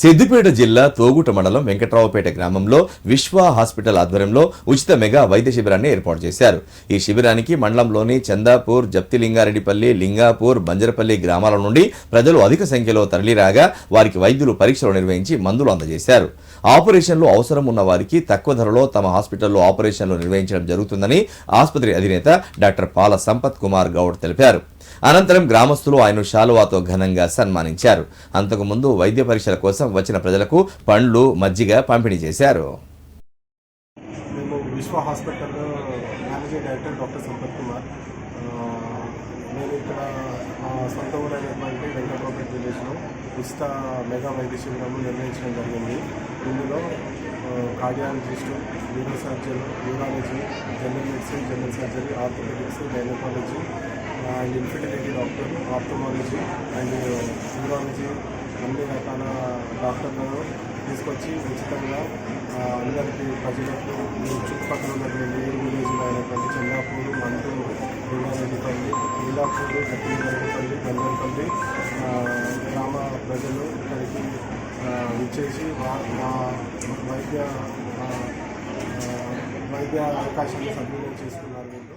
సిద్దిపేట జిల్లా తోగుట మండలం వెంకట్రావుపేట గ్రామంలో విశ్వ హాస్పిటల్ ఆధ్వర్యంలో ఉచిత మెగా వైద్య శిబిరాన్ని ఏర్పాటు చేశారు. ఈ శిబిరానికి మండలంలోని చందాపూర్ జప్తిలింగారెడ్డిపల్లి లింగాపూర్ బంజరపల్లి గ్రామాల నుండి ప్రజలు అధిక సంఖ్యలో తరలిరాగా వారికి వైద్యులు పరీక్షలు నిర్వహించి మందులు అందజేశారు. ఆపరేషన్లు అవసరం ఉన్న వారికి తక్కువ ధరలో తమ హాస్పిటల్లో ఆపరేషన్లు నిర్వహించడం జరుగుతుందని ఆసుపత్రి అధినేత డాక్టర్ పాల సంపత్ కుమార్ గౌడ్ తెలిపారు. అనంతరం గ్రామస్తులు ఆయన షాలువాతో ఘనంగా సన్మానించారు. అంతకుముందు వైద్య పరీక్షల కోసం వచ్చిన ప్రజలకు పండ్లు మజ్జిగ పంపిణీ చేశారు. Vishwa hospital managing director doctor Sampath Kumar. నేను ఇక్కడ మా సొంత ఊరైనటువంటి వెంకటరావుపేట విలేజ్లో ఉచిత మెగా వైద్య శిబిరం నిర్వహించడం జరిగింది. ఇందులో cardiologist neuro surgeon neurology general medicine general surgery orthopaedics gynaecology and infertility doctor ophthalmology and neurology అన్ని రకాల డాక్టర్లను తీసుకొచ్చి ఉచితంగా అందరికీ ప్రజలకు చుట్టుపక్కల ఉన్నటువంటి ఏడు విలేజ్లో అయినటువంటి చెన్నాపూరు మంటూరు లింగారెడ్డిపల్లి లీలాపూరు గట్టిరెడ్డిపల్లి గంగరపల్లి గ్రామ ప్రజలు ఇక్కడికి ఆ, ఇచ్చేసి మా వైద్య వైద్య అవకాశాన్ని సద్వినియోగం చేసుకున్నారు వీళ్ళు